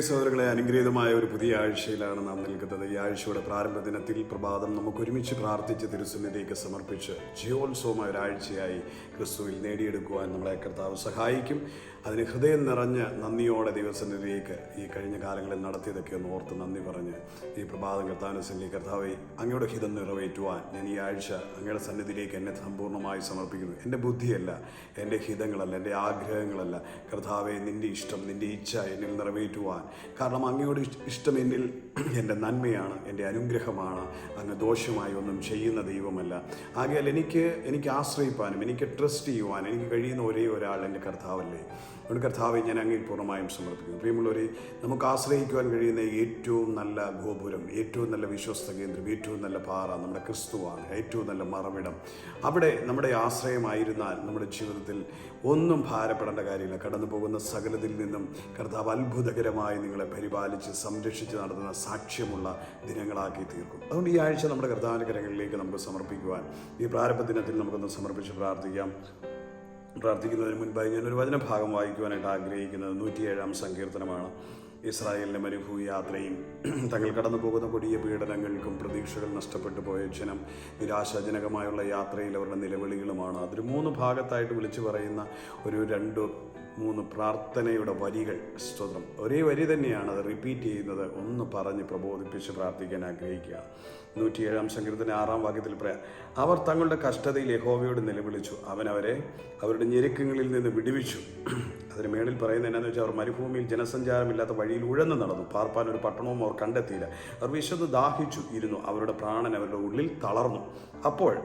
പ്രിയ സഹോദരങ്ങളെ അനുഗ്രഹീതമായ ഒരു പുതിയ ആഴ്ചയിലാണ് നാം നിൽക്കുന്നത്. ഈ ആഴ്ചയുടെ പ്രാരംഭ ദിനത്തിൽ പ്രഭാതം നമുക്ക് ഒരുമിച്ച് പ്രാർത്ഥിച്ച് തിരുസന്നിധിക്ക് സമർപ്പിച്ച് ജീവോത്സവമായ ഒരാഴ്ചയായി ക്രിസ്തുവിൽ നേടിയെടുക്കുവാൻ നമ്മളെ കർത്താവ് സഹായിക്കും. അതിന് ഹൃദയം നിറഞ്ഞ് നന്ദിയോടെ ദൈവസന്നിധിയിലേക്ക് ഈ കഴിഞ്ഞ കാലങ്ങളിൽ നടത്തിയതൊക്കെ ഒന്ന് ഓർത്ത് നന്ദി പറഞ്ഞ് ഈ പ്രഭാതം കർത്താവിന്റെ സന്നിധി കർത്താവെ അങ്ങയുടെ ഹിതം നിറവേറ്റുവാൻ ഞാൻ ഈ ആഴ്ച അങ്ങയുടെ സന്നിധിയിലേക്ക് എന്നെ സമ്പൂർണമായി സമർപ്പിക്കുന്നു. എന്റെ ബുദ്ധിയല്ല എന്റെ ഹിതങ്ങളല്ല എന്റെ ആഗ്രഹങ്ങളല്ല. കർത്താവെ നിന്റെ ഇഷ്ടം നിന്റെ ഇച്ഛ എന്നിൽ നിറവേറ്റുവാൻ. കാരണം അങ്ങയുടെ ഇഷ്- ഇഷ്ടം എന്നിൽ എന്റെ നന്മയാണ് എന്റെ അനുഗ്രഹമാണ് അങ്ങ് ദോഷമായി ഒന്നും ചെയ്യുന്ന ദൈവമല്ല. ആകയാൽ എനിക്ക് എനിക്ക് ആശ്രയിപ്പാനും എനിക്ക് ട്രസ്റ്റ് ചെയ്യുവാനും എനിക്ക് കഴിയുന്ന ഒരേ ഒരാൾ എന്റെ കർത്താവല്ലേ. അതുകൊണ്ട് കർത്താവെ ഞാൻ അങ്ങിൽ പൂർണമായും സമർപ്പിക്കുന്നു. പ്രിയമുള്ളവരെ നമുക്ക് ആശ്രയിക്കുവാൻ കഴിയുന്ന ഏറ്റവും നല്ല ഗോപുരം ഏറ്റവും നല്ല വിശ്വസ്ത കേന്ദ്രം ഏറ്റവും നല്ല പാറ നമ്മുടെ ക്രിസ്തുവാണ് ഏറ്റവും നല്ല മറവിടം. അവിടെ നമ്മുടെ ആശ്രയമായിരുന്നാൽ നമ്മുടെ ജീവിതത്തിൽ ഒന്നും ഭാരപ്പെടേണ്ട കാര്യമില്ല. കടന്നു പോകുന്ന സകലത്തിൽ നിന്നും കർത്താവ് അത്ഭുതകരമായി നിങ്ങളെ പരിപാലിച്ച് സംരക്ഷിച്ച് നടത്തുന്ന സാക്ഷ്യമുള്ള ദിനങ്ങളാക്കി തീർക്കും. അതുകൊണ്ട് ഈ ആഴ്ച നമ്മുടെ കർത്താവിന്റെ കരങ്ങളിലേക്ക് നമുക്ക് സമർപ്പിക്കുവാൻ ഈ പ്രാരംഭ ദിനത്തിൽ നമുക്കൊന്ന് സമർപ്പിച്ച് പ്രാർത്ഥിക്കാം. പ്രാർത്ഥിക്കുന്നതിന് മുൻപായി ഞാനൊരു വചനഭാഗം വായിക്കുവാനായിട്ട് ആഗ്രഹിക്കുന്നത്. നൂറ്റിയേഴാം സങ്കീർത്തനമാണ്. ഇസ്രായേലിന്റെ മരുഭൂമി യാത്രയും തങ്ങൾ കടന്നു പോകുന്ന കൊടിയ പീഡനങ്ങൾക്കും പ്രതീക്ഷകൾ നഷ്ടപ്പെട്ടു പോയ ജനം നിരാശാജനകമായുള്ള യാത്രയിൽ അവരുടെ നിലവിളികളുമാണ്. അതൊരു മൂന്ന് ഭാഗത്തായിട്ട് വിളിച്ചു പറയുന്ന ഒരു രണ്ട് മൂന്ന് പ്രാർത്ഥനയുടെ വരികൾ. സ്തോത്രം. ഒരേ വരി തന്നെയാണ് അത് റിപ്പീറ്റ് ചെയ്യുന്നത്. ഒന്ന് പറഞ്ഞ് പ്രബോധിപ്പിച്ച് പ്രാർത്ഥിക്കാൻ ആഗ്രഹിക്കുക. നൂറ്റിയേഴാം സങ്കീർത്തന ആറാം വാക്യത്തിൽ പറയാം അവർ തങ്ങളുടെ കഷ്ടതയിൽ യഹോവയോട് നിലവിളിച്ചു. അവൻ അവരെ അവരുടെ ഞെരുക്കങ്ങളിൽ നിന്ന് വിടുവിച്ചു. അതിന് മേളിൽ പറയുന്നത് എന്നാന്ന് വെച്ചാൽ അവർ മരുഭൂമിയിൽ ജനസഞ്ചാരമില്ലാത്ത വഴിയിൽ ഉഴന്നു നടന്നു. പാർപ്പാൻ ഒരു പട്ടണവും അവർ കണ്ടെത്തിയില്ല. അവർ വിശന്ന് ദാഹിച്ചു ഇരുന്നു. അവരുടെ പ്രാണൻ അവരുടെ ഉള്ളിൽ തളർന്നു. അപ്പോൾ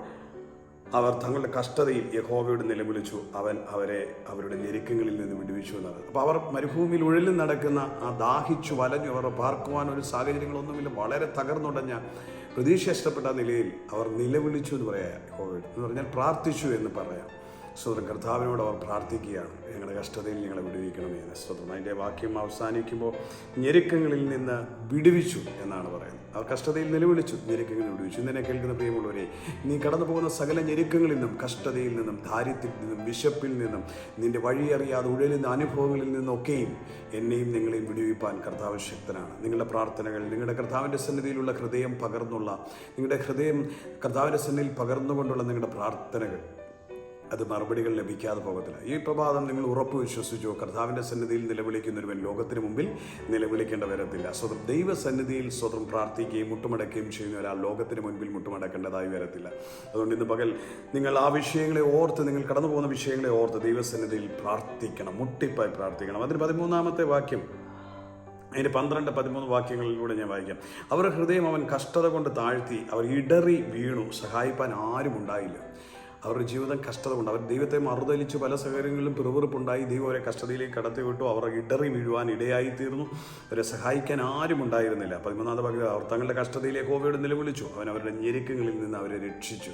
അവർ തങ്ങളുടെ കഷ്ടതയിൽ യഹോവയോട് നിലവിളിച്ചു അവൻ അവരെ അവരുടെ ഞെരുക്കങ്ങളിൽ നിന്ന് വിടുവിച്ചു എന്നത്. അപ്പോൾ അവർ മരുഭൂമിയിൽ ഉഴലിൽ നടക്കുന്ന ആ ദാഹിച്ചു വലഞ്ഞു. അവർ പാർക്കുവാൻ ഒരു സാഹചര്യങ്ങളൊന്നുമില്ല. വളരെ തകർന്നുടഞ്ഞ പ്രതീക്ഷ ഇഷ്ടപ്പെട്ട നിലയിൽ അവർ നിലവിളിച്ചു എന്ന് പറയാം. യഹോവയോട്. എന്ന് പറഞ്ഞാൽ പ്രാർത്ഥിച്ചു എന്ന് പറയാം. സ്വതന്ത്രം കർത്താവിനോട് അവർ പ്രാർത്ഥിക്കുകയാണ്. ഞങ്ങളുടെ കഷ്ടതയിൽ ഞങ്ങളെ വിടുവിക്കണമേ. എന്ന് സ്വതന്ത്രം അതിന്റെ വാക്യം അവസാനിക്കുമ്പോൾ ഞെരുക്കങ്ങളിൽ നിന്ന് വിടുവിച്ചു എന്നാണ് പറയുന്നത്. അവർ കഷ്ടതയിൽ നിലവിളിച്ചു ഞെരുക്കങ്ങളിൽ വിടുവിച്ചു. ഇന്നെ കേൾക്കുന്ന പ്രിയമുള്ളവരെ നീ കടന്നു പോകുന്ന സകല ഞെരുക്കങ്ങളിൽ നിന്നും കഷ്ടതയിൽ നിന്നും ദാരിദ്ര്യത്തിൽ നിന്നും വിശപ്പിൽ നിന്നും നിന്റെ വഴിയറിയാതെ ഉഴലുന്ന അനുഭവങ്ങളിൽ നിന്നൊക്കെയും എന്നെയും നിങ്ങളെയും വിടുവിപ്പാൻ കർത്താവ് ശക്തനാണ്. നിങ്ങളുടെ പ്രാർത്ഥനകൾ നിങ്ങളുടെ കർത്താവിന്റെ സന്നിധിയിലുള്ള ഹൃദയം പകർന്നുള്ള നിങ്ങളുടെ ഹൃദയം കർത്താവിന്റെ സന്നിധിയിൽ പകർന്നുകൊണ്ടുള്ള നിങ്ങളുടെ പ്രാർത്ഥനകൾ അത് മറുപടികൾ ലഭിക്കാതെ പോകത്തില്ല. ഈ പ്രഭാതം നിങ്ങൾ ഉറപ്പ് വിശ്വസിച്ചു. കർത്താവിന്റെ സന്നിധിയിൽ നിലവിളിക്കുന്നൊരുവൻ ലോകത്തിന് മുമ്പിൽ നിലവിളിക്കേണ്ട വരത്തില്ല. സ്വതം ദൈവസന്നിധിയിൽ സ്വതം പ്രാർത്ഥിക്കുകയും മുട്ടുമടക്കുകയും ചെയ്യുന്ന ഒരാൾ ലോകത്തിന് മുൻപിൽ മുട്ടുമടക്കേണ്ടതായി വരത്തില്ല. അതുകൊണ്ട് ഇന്ന് പകൽ നിങ്ങൾ ആ വിഷയങ്ങളെ ഓർത്ത് നിങ്ങൾ കടന്നു പോകുന്ന വിഷയങ്ങളെ ഓർത്ത് ദൈവസന്നിധിയിൽ പ്രാർത്ഥിക്കണം. മുട്ടിപ്പായി പ്രാർത്ഥിക്കണം. അതിന് പതിമൂന്നാമത്തെ വാക്യം. അതിന്റെ പന്ത്രണ്ട് പതിമൂന്ന് വാക്യങ്ങളിലൂടെ ഞാൻ വായിക്കാം. അവരുടെ ഹൃദയം അവൻ കഷ്ടത കൊണ്ട് താഴ്ത്തി അവർ ഇടറി വീണു. സഹായിപ്പാൻ ആരും ഉണ്ടായില്ല അവരുടെ ജീവിതം കഷ്ടത കൊണ്ട് അവർ ദൈവത്തെ മറുതലിച്ച് പല സഹകരണങ്ങളിലും പിറുപിറുപ്പുണ്ടായി. ദൈവം അവരെ കഷ്ടതയിലേക്ക് കടത്തി വിട്ടു അവർ ഇടറി വീഴുവാൻ ഇടയായി തീർന്നു അവരെ സഹായിക്കാൻ ആരും ഉണ്ടായിരുന്നില്ല. പതിമൂന്നാമത്തെ പകുതി അവർ തങ്ങളുടെ കഷ്ടതയിലേക്ക് കോവിഡ് നിലവിളിച്ചു. അവൻ അവരുടെ ഞെരുക്കങ്ങളിൽ നിന്ന് അവരെ രക്ഷിച്ചു.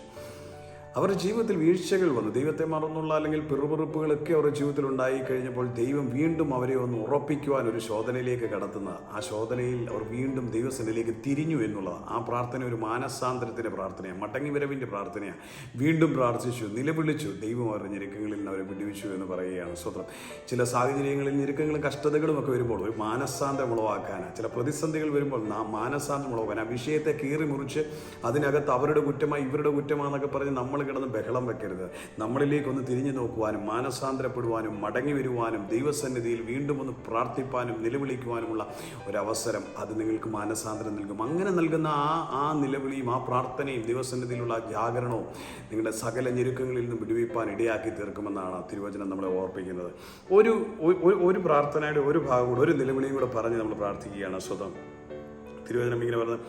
അവരുടെ ജീവിതത്തിൽ വീഴ്ചകൾ വന്നു. ദൈവത്തെ മറന്നുള്ള അല്ലെങ്കിൽ പിറുപിറുപ്പുകളൊക്കെ അവരുടെ ജീവിതത്തിൽ ഉണ്ടായി കഴിഞ്ഞപ്പോൾ ദൈവം വീണ്ടും അവരെ ഒന്ന് ഉറപ്പിക്കുവാൻ ഒരു ശോധനയിലേക്ക് കടത്തുന്ന ആ ശോധനയിൽ അവർ വീണ്ടും ദൈവസനിലേക്ക് തിരിഞ്ഞു എന്നുള്ളത് ആ പ്രാർത്ഥന ഒരു മാനസാന്തരത്തിന്റെ പ്രാർത്ഥനയാണ്. മടങ്ങി വരവിന്റെ പ്രാർത്ഥനയാണ്. വീണ്ടും പ്രാർത്ഥിച്ചു നിലവിളിച്ചു. ദൈവം അവരുടെ ഞെരുക്കങ്ങളിൽ നിന്ന് അവരെ വിടുവിച്ചു എന്ന് പറയുകയാണ് സ്വത്രം ചില സാഹചര്യങ്ങളിൽ ഞെരുക്കങ്ങളും കഷ്ടതകളും ഒക്കെ വരുമ്പോൾ ഒരു മാനസാന്തരം ഉളവാക്കാൻ ചില പ്രതിസന്ധികൾ വരുമ്പോൾ നാം മാനസാന്തരം ഉളവാക്കാൻ ആ വിഷയത്തെ കീറി മുറിച്ച് അതിനകത്ത് അവരുടെ കുറ്റമായി ഇവരുടെ കുറ്റമാണെന്നൊക്കെ പറഞ്ഞ് നമ്മൾ കിടന്ന് ബഹളം വെക്കരുത്. നമ്മളിലേക്കൊന്ന് തിരിഞ്ഞു നോക്കുവാനും മാനസാന്തരപ്പെടുവാനും മടങ്ങി വരുവാനും ദൈവസന്നിധിയിൽ വീണ്ടും ഒന്ന് പ്രാർത്ഥിപ്പാനും നിലവിളിക്കുവാനുമുള്ള ഒരവസരം അത് നിങ്ങൾക്ക് മാനസാന്തരം നൽകും. അങ്ങനെ നൽകുന്ന ആ ആ നിലവിളിയും ആ പ്രാർത്ഥനയും ദൈവസന്നിധിയിലുള്ള ജാഗരണവും നിങ്ങളുടെ സകല ഞെരുക്കങ്ങളിൽ നിന്നും വിടുവിപ്പാൻ ഇടയാക്കി തീർക്കുമെന്നാണ് തിരുവചനം നമ്മളെ ഓർപ്പിക്കുന്നത്. ഒരു- ഒരു പ്രാർത്ഥനയുടെ ഒരു ഭാഗം കൂടെ ഒരു നിലവിളിയും കൂടെ പറഞ്ഞ് നമ്മൾ പ്രാർത്ഥിക്കുകയാണ്. സ്വതം തിരുവചനം ഇങ്ങനെ പറഞ്ഞത്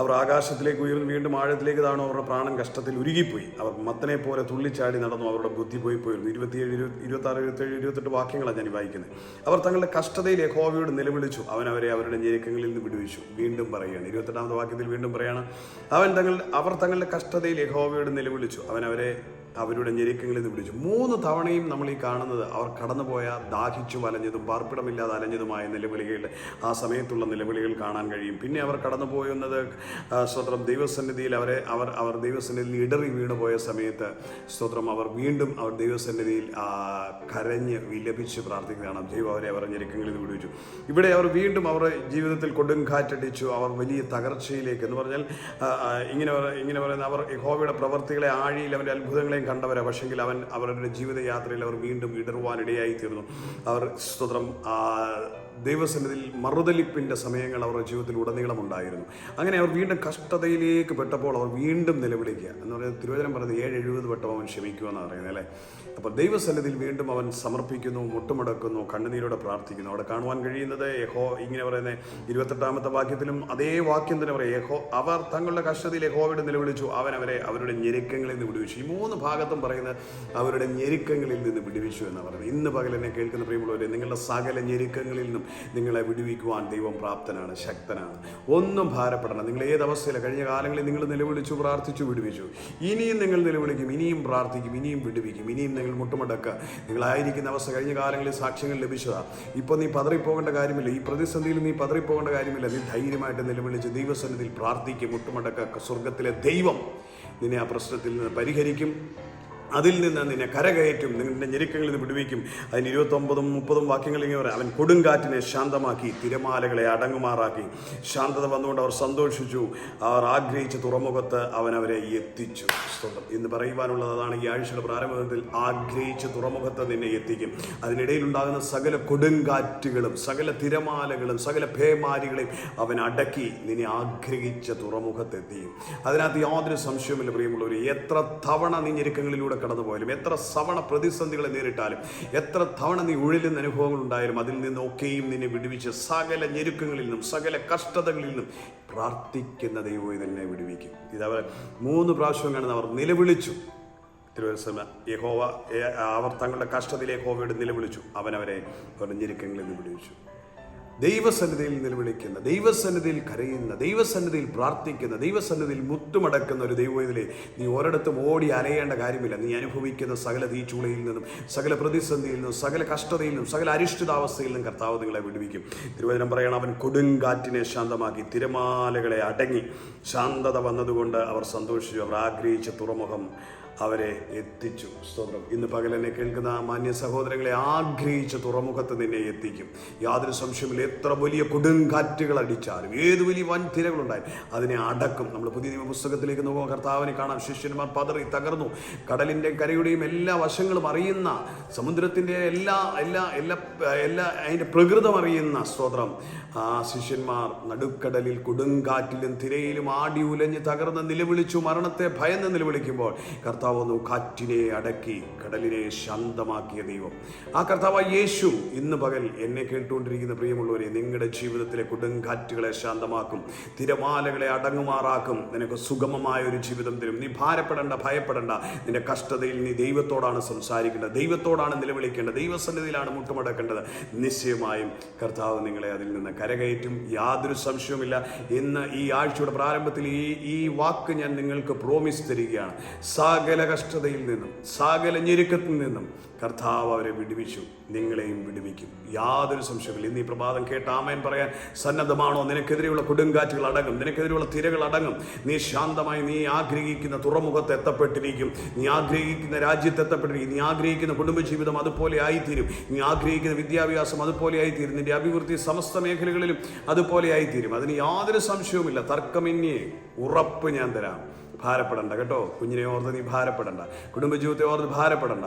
അവർ ആകാശത്തിലേക്ക് ഉയർന്ന് വീണ്ടും ആഴത്തിലേക്ക് താണു അവരുടെ പ്രാണൻ കഷ്ടത്തിൽ ഉരുകിപ്പോയി. അവർ മത്തനെ പോലെ തുള്ളിച്ചാടി നടന്നു. അവരുടെ ബുദ്ധി പോയി പോയിരുന്നു. ഇരുപത്തിയേഴ് ഇരുപത്തി ഇരുപത്തി ആറ് ഇരുപത്തേഴ് ഇരുപത്തെട്ട് വാക്യങ്ങളാണ് ഞാൻ വായിക്കുന്നത്. അവർ തങ്ങളുടെ കഷ്ടതയിൽ യഹോവയോട് നിലവിളിച്ചു. അവൻ അവരെ അവരുടെ ഞെരുക്കങ്ങളിൽ നിന്ന് വിടുവിച്ചു. വീണ്ടും പറയുകയാണ്. ഇരുപത്തെട്ടാമത്തെ വാക്യത്തിൽ വീണ്ടും പറയാണ് അവൻ തങ്ങളുടെ അവർ തങ്ങളുടെ കഷ്ടതയിൽ യഹോവയോട് നിലവിളിച്ചു. അവൻ അവരെ അവരുടെ ഞെരുക്കങ്ങളിൽ നിന്ന് വിളിച്ചു. മൂന്ന് തവണയും നമ്മൾ ഈ കാണുന്നത് അവർ കടന്നുപോയ ദാഹിച്ചു വലഞ്ഞതും പാർപ്പിടമില്ലാതെ അലഞ്ഞതുമായ നിലവിളികൾ. ആ സമയത്തുള്ള നിലവിളികൾ കാണാൻ കഴിയും. പിന്നെ അവർ കടന്നുപോയുന്നത് സ്വത്രം ദൈവസന്നിധിയിൽ അവരെ അവർ അവർ ദൈവസന്നിധിയിൽ ഇടറി വീണു പോയ സമയത്ത് സ്തോത്രം അവർ വീണ്ടും അവർ ദൈവസന്നിധിയിൽ കരഞ്ഞ് വിലപിച്ച് പ്രാർത്ഥിക്കുകയാണ്. ദൈവം അവരെ അവർ ഞെരുക്കങ്ങളിൽ നിന്ന് വിളിച്ചു ഇവിടെ അവർ വീണ്ടും അവർ ജീവിതത്തിൽ കൊടുങ്കാറ്റടിച്ചു അവർ വലിയ തകർച്ചയിലേക്ക് എന്ന് പറഞ്ഞാൽ ഇങ്ങനെ ഇങ്ങനെ പറയുന്ന അവർ യഹോവയുടെ പ്രവർത്തികളെ ആഴിയിൽ അവന്റെ അത്ഭുതങ്ങളെയും കണ്ടവരെ. പക്ഷെങ്കിൽ അവൻ അവരുടെ ജീവിതയാത്രയിൽ അവർ വീണ്ടും ഇടറുവാനിടയായി തീർന്നു അവർ സ്വതന്ത്രം ദൈവസന്നിധിയിൽ മറുതലിപ്പിന്റെ സമയങ്ങൾ അവരുടെ ജീവിതത്തിൽ ഉടനീളം ഉണ്ടായിരുന്നു. അങ്ങനെ അവർ വീണ്ടും കഷ്ടതയിലേക്ക് പെട്ടപ്പോൾ അവർ വീണ്ടും നിലവിളിക്കുക. എന്ന് പറയുന്നത് തിരുവചനം പറയുന്നത് ഏഴ് എഴുപത് വട്ടം അവൻ എന്ന് പറയുന്നത് അല്ലേ? അപ്പോൾ ദൈവസന്നിധിയിൽ വീണ്ടും അവൻ സമർപ്പിക്കുന്നു മുട്ടുമടക്കുന്നു കണ്ണുനീരോടെ പ്രാർത്ഥിക്കുന്നു. അവിടെ കാണുവാൻ കഴിയുന്നത് യഹോ ഇങ്ങനെ പറയുന്ന ഇരുപത്തെട്ടാമത്തെ വാക്യത്തിലും അതേ വാക്യം തന്നെ പറയും യഹോ അവർ തങ്ങളുടെ കഷ്ടതയിൽ യഹോവയുടെ നിലവിളിച്ചു. അവൻ അവരെ അവരുടെ ഞെരുക്കങ്ങളിൽ നിന്ന് വിടുവിച്ചു. ഈ മൂന്ന് ഭാഗത്തും പറയുന്നത് അവരുടെ ഞെരുക്കങ്ങളിൽ നിന്ന് വിടുവിച്ചു എന്നാണ് പറയുന്നത്. ഇന്ന് പകൽ എന്നെ കേൾക്കുന്ന പ്രിയമുള്ളവരെ നിങ്ങളുടെ സകല ഞെരുക്കങ്ങളിൽ നിന്നും നിങ്ങളെ വിടുവിക്കുവാൻ ദൈവം പ്രാപ്തനാണ് ശക്തനാണ്. ഒന്നും ഭാരപ്പെടണം നിങ്ങൾ ഏത് അവസ്ഥയിലാണ് കഴിഞ്ഞ കാലങ്ങളിൽ നിങ്ങൾ നിലവിളിച്ചു പ്രാർത്ഥിച്ചു വിടുവിച്ചു? ഇനിയും നിങ്ങൾ നിലവിളിക്കും ഇനിയും പ്രാർത്ഥിക്കും ഇനിയും വിടുവിക്കും ഇനിയും നിങ്ങൾ മുട്ടുമടക്കുക. നിങ്ങളായിരിക്കുന്ന അവസ്ഥ കഴിഞ്ഞ കാലങ്ങളിൽ സാക്ഷ്യങ്ങൾ ലഭിച്ചതാണ് ഇപ്പോൾ നീ പതറിപ്പോകേണ്ട കാര്യമില്ല. ഈ പ്രതിസന്ധിയിൽ നീ പതറിപ്പോകേണ്ട കാര്യമില്ല. നീ ധൈര്യമായിട്ട് നിലവിളിച്ച് ദൈവസന്നിധിയിൽ പ്രാർത്ഥിക്കും മുട്ടുമടക്കുക. സ്വർഗത്തിലെ ദൈവം നിന്നെ ആ പ്രശ്നത്തിൽ നിന്ന് പരിഹരിക്കും. അതിൽ നിന്ന് നിന്നെ കരകയറ്റും നിന്റെ ഞെരുക്കങ്ങളിൽ നിന്ന് വിടുവിക്കും. അതിന് ഇരുപത്തൊമ്പതും മുപ്പതും വാക്യങ്ങൾ ഇങ്ങനെ പറയാം. അവൻ കൊടുങ്കാറ്റിനെ ശാന്തമാക്കി തിരമാലകളെ അടങ്ങുമാറാക്കി. ശാന്തത വന്നുകൊണ്ട് അവർ സന്തോഷിച്ചു. അവർ ആഗ്രഹിച്ച തുറമുഖത്ത് അവൻ അവരെ എത്തിച്ചു. സ്വന്തം എന്ന് പറയുവാനുള്ളത് അതാണ് ഈ ആഴ്ചയുടെ പ്രാരംഭത്തിൽ ആഗ്രഹിച്ച തുറമുഖത്ത് നിന്നെ എത്തിക്കും. അതിനിടയിൽ ഉണ്ടാകുന്ന സകല കൊടുങ്കാറ്റുകളും സകല തിരമാലകളും സകല ഭേമാരികളെയും അവൻ അടക്കി നിന്നെ ആഗ്രഹിച്ച തുറമുഖത്തെത്തിയും അതിനകത്ത് യാതൊരു സംശയവുമില്ല പ്രിയമുള്ളവർ എത്ര തവണ നീ ഞെരുക്കങ്ങളിലൂടെ കടന്നു പോയാലും എത്ര തവണ പ്രതിസന്ധികളെ നേരിട്ടാലും എത്ര തവണ നീ ഉഴലുന്ന അനുഭവങ്ങൾ ഉണ്ടായാലും അതിൽ നിന്നൊക്കെയും നിന്നെ വിടുവിച്ച് സകല ഞെരുക്കങ്ങളിൽ നിന്നും സകല കഷ്ടതകളിൽ നിന്നും പ്രാർത്ഥിക്കുന്ന ദൈവം തന്നെ വിടുവിക്കും. ഇതവർ മൂന്ന് പ്രാവശ്യം കാണുന്ന അവർ നിലവിളിച്ചു. തിരുവനന്തപുരം യഹോവ അവർ തങ്ങളുടെ കഷ്ടത്തിലേ യഹോവയോട് നിലവിളിച്ചു. അവനവരെ അവരുടെ ഞെരുക്കങ്ങളിൽ നിന്ന് വിടുവിച്ചു. ദൈവസന്നിധിയിൽ നിലവിളിക്കുന്ന ദൈവസന്നിധിയിൽ കരയുന്ന ദൈവസന്നിധിയിൽ പ്രാർത്ഥിക്കുന്ന ദൈവസന്നിധിയിൽ മുത്തുമടക്കുന്ന ഒരു ദൈവത്തിലെ നീ ഒരിടത്തും ഓടി അലയേണ്ട കാര്യമില്ല. നീ അനുഭവിക്കുന്ന സകല തീച്ചൂളയിൽ നിന്നും സകല പ്രതിസന്ധിയിൽ നിന്നും സകല കഷ്ടതയിൽ നിന്നും സകല അരിഷ്ടിതാവസ്ഥയിൽ നിന്നും കർത്താവ് നിങ്ങളെ വിടുവിക്കും. തിരുവചനം പറയണം അവൻ കൊടുങ്കാറ്റിനെ ശാന്തമാക്കി തിരമാലകളെ അടങ്ങി. ശാന്തത വന്നതുകൊണ്ട് അവർ സന്തോഷിച്ചു. അവർ ആഗ്രഹിച്ച തുറമുഖം അവരെ എത്തിച്ചു. സ്തോത്രം. ഇന്ന് പകലെന്നെ കേൾക്കുന്ന മാന്യ സഹോദരങ്ങളെ ആഗ്രഹിച്ച തുറമുഖത്ത് നിന്നെ എത്തിക്കും. യാതൊരു സംശയമില്ല എത്ര വലിയ കൊടുങ്കാറ്റുകൾ അടിച്ചാലും ഏത് വലിയ വൻതിരകളുണ്ടായി അതിനെ അടക്കും. നമ്മൾ പുതിയ നിയമ പുസ്തകത്തിലേക്ക് നോക്കുമ്പോൾ കർത്താവിനെ കാണാം. ശിഷ്യന്മാർ പതറി തകർന്നു. കടലിന്റെ കരയുടെയും എല്ലാ വശങ്ങളും അറിയുന്ന സമുദ്രത്തിന്റെ എല്ലാ എല്ലാ എല്ലാ എല്ലാ അതിന്റെ പ്രകൃതം അറിയുന്ന സ്തോത്രം. ആ ശിഷ്യന്മാർ നടുക്കടലിൽ കൊടുങ്കാറ്റിലും തിരയിലും ആടി ഉലഞ്ഞ് തകർന്ന് നിലവിളിച്ചു. മരണത്തെ ഭയന്ന് നിലവിളിക്കുമ്പോൾ കർത്താവ് ഒന്ന് കാറ്റിനെ അടക്കി കടലിനെ ശാന്തമാക്കിയ ദൈവം. ആ കർത്താവ് യേശു ഇന്ന് പകൽ എന്നെ കേട്ടുകൊണ്ടിരിക്കുന്ന പ്രിയമുള്ളവരെ നിങ്ങളുടെ ജീവിതത്തിലെ കൊടുങ്കാറ്റുകളെ ശാന്തമാക്കും തിരമാലകളെ അടങ്ങുമാറാക്കും. നിനക്ക് സുഗമമായ ഒരു ജീവിതം തരും. നീ ഭാരപ്പെടേണ്ട ഭയപ്പെടേണ്ട. നിന്റെ കഷ്ടതയിൽ നീ ദൈവത്തോടാണ് സംസാരിക്കേണ്ടത്. ദൈവത്തോടാണ് നിലവിളിക്കേണ്ടത്. ദൈവസന്നിധിയിലാണ് മുട്ടുമടക്കേണ്ടത്. നിശ്ചയമായും കർത്താവ് നിങ്ങളെ അതിൽ നിന്ന് കരകയറ്റും. യാതൊരു സംശയവുമില്ല. ഇന്ന് ഈ ആഴ്ചയുടെ പ്രാരംഭത്തിൽ ഈ ഈ വാക്ക് ഞാൻ നിങ്ങൾക്ക് പ്രോമിസ് തരികയാണ്. സകല കഷ്ടതയിൽ നിന്നും സകല ഞെരുക്കത്തിൽ നിന്നും കർത്താവ് അവരെ വിടുവിച്ചു. നിങ്ങളെയും വിടുവിക്കും. യാതൊരു സംശയമില്ല ഇന്ന് ഈ പ്രഭാതം കേട്ട ആമയൻ പറയാൻ സന്നദ്ധമാണോ? നിനക്കെതിരെയുള്ള കൊടുങ്കാറ്റുകൾ അടങ്ങും. നിനക്കെതിരെയുള്ള തിരകൾ അടങ്ങും. നീ ശാന്തമായി നീ ആഗ്രഹിക്കുന്ന തുറമുഖത്ത് എത്തപ്പെട്ടിരിക്കും. നീ ആഗ്രഹിക്കുന്ന രാജ്യത്ത് എത്തപ്പെട്ടിരിക്കും. നീ ആഗ്രഹിക്കുന്ന കുടുംബജീവിതം അതുപോലെ ആയിത്തീരും. നീ ആഗ്രഹിക്കുന്ന വിദ്യാഭ്യാസം അതുപോലെ ആയിത്തീരും. നിന്റെ അഭിവൃദ്ധി സമസ്ത മേഖലകളിലും അതുപോലെ ആയിത്തീരും. അതിന് യാതൊരു സംശയവുമില്ല. തർക്കമിന്യേ ഉറപ്പ് ഞാൻ തരാം. ഭാരപ്പെടണ്ട കേട്ടോ. കുഞ്ഞിനെ ഓർത്ത് നീ ഭാരപ്പെടണ്ട. കുടുംബജീവിതത്തെ ഓർത്ത് ഭാരപ്പെടണ്ട.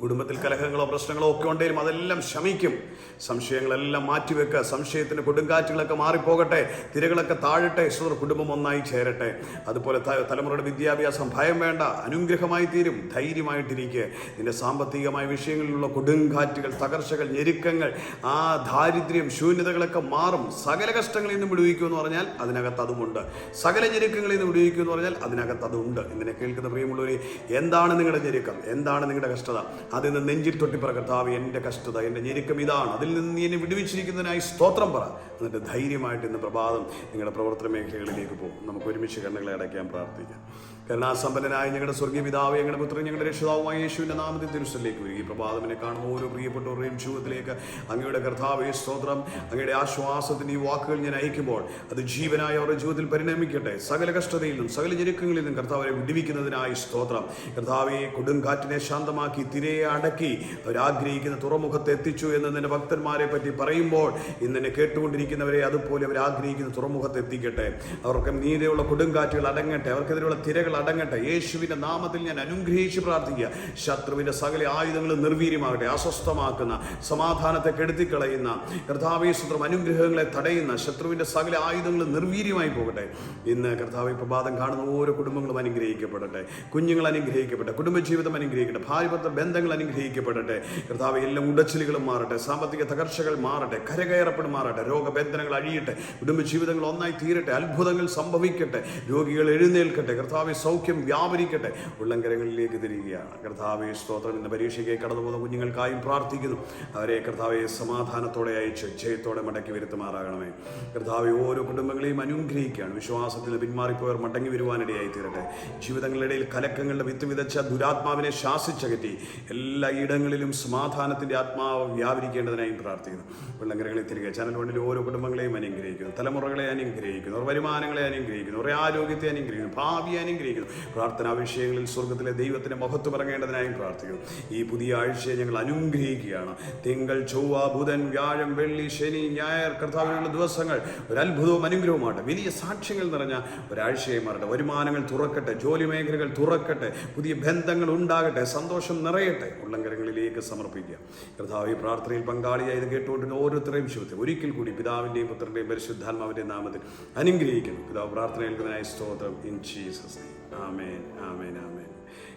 കുടുംബത്തിൽ കലഹങ്ങളോ പ്രശ്നങ്ങളോ ഒക്കെ ഉണ്ടെങ്കിലും അതെല്ലാം ശമിക്കും. സംശയങ്ങളെല്ലാം മാറ്റിവെക്കുക. സംശയത്തിന് കൊടുങ്കാറ്റുകളൊക്കെ മാറിപ്പോകട്ടെ. തിരകളൊക്കെ താഴട്ടെ. ശ്രുതർ കുടുംബം ഒന്നായി ചേരട്ടെ. അതുപോലെ തലമുറയുടെ വിദ്യാഭ്യാസം ഭയം വേണ്ട. അനുഗ്രഹമായി തീരും. ധൈര്യമായിട്ടിരിക്കുക. നിന്റെ സാമ്പത്തികമായ വിഷയങ്ങളിലുള്ള കൊടുങ്കാറ്റുകൾ തകർച്ചകൾ ഞെരുക്കങ്ങൾ ആ ദാരിദ്ര്യം ശൂന്യതകളൊക്കെ മാറും. സകല കഷ്ടങ്ങളിൽ നിന്നും വിടുവിക്കും എന്ന് പറഞ്ഞാൽ അതിനകത്ത് അതുമുണ്ട്. സകല ഞെരുക്കങ്ങളിൽ നിന്ന് വിടുവിക്കും എന്ന് പറഞ്ഞാൽ അതിനകത്ത് അതുണ്ട്. ഇതിനെ കേൾക്കുന്ന പ്രിയമുള്ളവർ എന്താണ് നിങ്ങളുടെ ഞെരുക്കം? എന്താണ് നിങ്ങളുടെ കഷ്ടത? അതിൽ നിന്ന് നെഞ്ചിൽ തൊട്ടിപ്പറ കർത്താവ് എന്റെ കഷ്ടത എന്റെ ഞെരുക്കം ഇതാണ്. അതിൽ നിന്ന് നീ എന്നെ വിടുവിച്ചിരിക്കുന്നതിനായി സ്തോത്രം പറ. എന്നിട്ട് ധൈര്യമായിട്ട് ഇന്ന് പ്രഭാതം നിങ്ങളുടെ പ്രവർത്തന മേഖലകളിലേക്ക് പോകും. നമുക്ക് ഒരുമിച്ച് കണ്ണുകളെ അടയ്ക്കാൻ പ്രാർത്ഥിക്കാം. കരുണാസമ്പന്നനായ ഞങ്ങളുടെ സ്വർഗീയ പിതാവ് ഞങ്ങളുടെ പുത്രൻ ഞങ്ങളുടെ രക്ഷിതാവുമായ യേശുവിന്റെ നാമത്തിൽ തിരുസലിലേക്ക് ഈ പ്രഭാതമിനെ കാണുന്ന ഓരോ പ്രിയപ്പെട്ടവരുടെയും ജീവിതത്തിലേക്ക് അങ്ങയുടെ കർത്താവേ സ്തോത്രം. അങ്ങയുടെ ആശ്വാസത്തിന് ഈ വാക്കുകൾ ഞാൻ അയക്കുമ്പോൾ അത് ജീവനായി അവരുടെ ജീവിതത്തിൽ പരിണമിക്കട്ടെ. സകല കഷ്ടതയിൽ നിന്നും സകല ഞെരുക്കങ്ങളിൽ നിന്നും കർത്താവരെ വിടിവിക്കുന്നതിനായി സ്തോത്രം. കർത്താവെ കൊടുങ്കാറ്റിനെ ശാന്തമാക്കി തിരയെ അടക്കി അവരാഗ്രഹിക്കുന്ന തുറമുഖത്ത് എത്തിച്ചു എന്ന് നിന്റെ ഭക്തന്മാരെ പറ്റി പറയുമ്പോൾ ഇന്നെ കേട്ടുകൊണ്ടിരിക്കുന്നവരെ അതുപോലെ അവരാഗ്രഹിക്കുന്ന തുറമുഖത്ത് എത്തിക്കട്ടെ. അവർക്ക് നീതിയുള്ള കൊടുങ്കാറ്റുകൾ അടങ്ങട്ടെ. അവർക്കെതിരെയുള്ള തിരകൾ അടങ്ങട്ടെ. യേശുവിന്റെ നാമത്തിൽ ഞാൻ അനുഗ്രഹിച്ച് പ്രാർത്ഥിക്കുക. ശത്രുവിന്റെ സകല ആയുധങ്ങളും നിർവീര്യമാകട്ടെ. അസ്വസ്ഥമാക്കുന്ന സമാധാനത്തെ കെടുത്തിക്കളയുന്ന കർത്താവേശ്വത്രം അനുഗ്രഹങ്ങളെ തടയുന്ന ശത്രുവിന്റെ സകല ആയുധങ്ങളും നിർവീര്യമായി പോകട്ടെ. ഇന്ന് കർത്താവ് പ്രഭാതം കാണുന്ന ഓരോ കുടുംബങ്ങളും അനുഗ്രഹിക്കപ്പെടട്ടെ. കുഞ്ഞുങ്ങൾ അനുഗ്രഹിക്കപ്പെടട്ടെ. കുടുംബജീവിതം അനുഗ്രഹിക്കട്ടെ. ഭാര്യഭർത്ത ബന്ധങ്ങൾ അനുഗ്രഹിക്കപ്പെടട്ടെ. കർത്താവ് എല്ലാം ഉടച്ചിലുകളും മാറട്ടെ. സാമ്പത്തിക തകർച്ചകൾ മാറട്ടെ. കരകയറപ്പെടുമാറട്ടെ രോഗബന്ധനങ്ങൾ അഴിയട്ടെ. കുടുംബജീവിതങ്ങൾ ഒന്നായി തീരട്ടെ. അത്ഭുതങ്ങൾ സംഭവിക്കട്ടെ. രോഗികൾ എഴുന്നേൽക്കട്ടെ. കർത്താവെ സൗഖ്യം വ്യാപരിക്കട്ടെ. ഉള്ളങ്കരങ്ങളിലേക്ക് തിരികുകയാണ് കർത്താവെ സ്തോത്രം. എന്ന പരീക്ഷയ്ക്ക് കടന്നു പോകുന്ന കുഞ്ഞുങ്ങൾക്കായും പ്രാർത്ഥിക്കുന്നു. അവരെ കർത്താവെ സമാധാനത്തോടെ അയച്ച് ജയത്തോടെ മടക്കി വരുത്തുമാറാകണമേ. കർത്താവെ ഓരോ കുടുംബങ്ങളെയും അനുഗ്രഹിക്കുകയാണ്. വിശ്വാസത്തിൽ പിന്മാറിപ്പോയർ മടങ്ങി വരുവാനിടയായി തീരട്ടെ. ജീവിതങ്ങളുടെ ഇടയിൽ കലക്കങ്ങളുടെ വിത്ത് വിതച്ച ദുരാത്മാവിനെ ശാസിച്ചകറ്റി എല്ലാ ഇടങ്ങളിലും സമാധാനത്തിന്റെ ആത്മാവ് വ്യാപരിക്കേണ്ടതിനായും പ്രാർത്ഥിക്കുന്നു. വെള്ളങ്കരകളിൽ തിരികെ ചാനൽ വണ്ണിൽ ഓരോ കുടുംബങ്ങളെയും അനുഗ്രഹിക്കുന്നു. തലമുറകളെ അനുഗ്രഹിക്കുന്നു. വരുമാനങ്ങളെ അനുഗ്രഹിക്കുന്നു. ആരോഗ്യത്തെ അനുഗ്രഹിക്കുന്നു. ഭാവി അനുഗ്രഹിക്കുന്നു. പ്രാർത്ഥനാ വിഷയങ്ങളിൽ സ്വർഗത്തിലെ ദൈവത്തിന് മഹത്വം ഇറങ്ങേണ്ടതിനായും പ്രാർത്ഥിക്കുന്നു. ഈ പുതിയ ആഴ്ചയെ ഞങ്ങൾ അനുഗ്രഹിക്കുകയാണ്. തിങ്കൾ ചൊവ്വ ബുധൻ വ്യാഴം വെള്ളി ശനി ഞായർ കർത്താവിനുള്ള ദിവസങ്ങൾ ഒരു അത്ഭുതവും അനുഗ്രഹവുമാട്ടെ വലിയ സാക്ഷ്യങ്ങൾ നിറഞ്ഞ ഒരാഴ്ചയെ മാറട്ടെ. വരുമാനങ്ങൾ തുറക്കട്ടെ. ജോലി മേഖലകൾ തുറക്കട്ടെ. പുതിയ ബന്ധങ്ങൾ ഉണ്ടാകട്ടെ. സന്തോഷം നിറയട്ടെ. ഉള്ളങ്കരങ്ങളിലേക്ക് സമർപ്പിക്കുക. കർത്താവ് ഈ പ്രാർത്ഥനയിൽ പങ്കാളിയായി ഇത് കേട്ടുകൊണ്ടിരുന്ന ഓരോരുത്തരെയും ജീവിതത്തിൽ ഒരിക്കൽ കൂടി പിതാവിന്റെയും പുത്രന്റെയും പരിശുദ്ധാത്മാവിന്റെ നാമത്തിൽ അനുഗ്രഹിക്കുന്നു. പിതാവ് പ്രാർത്ഥന ഏൽക്കുന്നതിനായി സ്തോത്രം. In Jesus amen amen amen.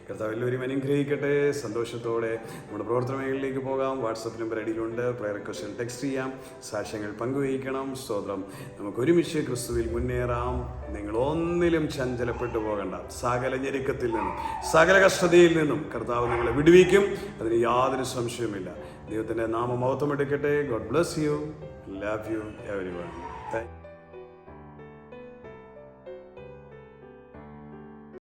കർത്താവ് എല്ലാവരും അനുഗ്രഹിക്കട്ടെ. സന്തോഷത്തോടെ നമ്മുടെ പ്രവർത്തന മേഖലയിലേക്ക് പോകാം. വാട്സപ്പ് നമ്പർ അടിയിലുണ്ട്. പ്രയർ ക്വസ്റ്റ്യൻ ടെക്സ്റ്റ് ചെയ്യാം. സാക്ഷ്യങ്ങൾ പങ്കുവയ്ക്കണം. സ്തോത്രം. നമുക്ക് ഒരുമിച്ച് ക്രിസ്തുവിൽ മുന്നേറാം. നിങ്ങൾ ഒന്നിലും ചഞ്ചലപ്പെട്ടു പോകണ്ട. സകല ഞെരുക്കത്തിൽ നിന്നും സകല കഷ്ടതയിൽ നിന്നും കർത്താവ് നിങ്ങളെ വിടുവിക്കും. അതിന് യാതൊരു സംശയവുമില്ല. ദൈവത്തിന്റെ നാമമഹത്വം എടുക്കട്ടെ. God bless you love you everyone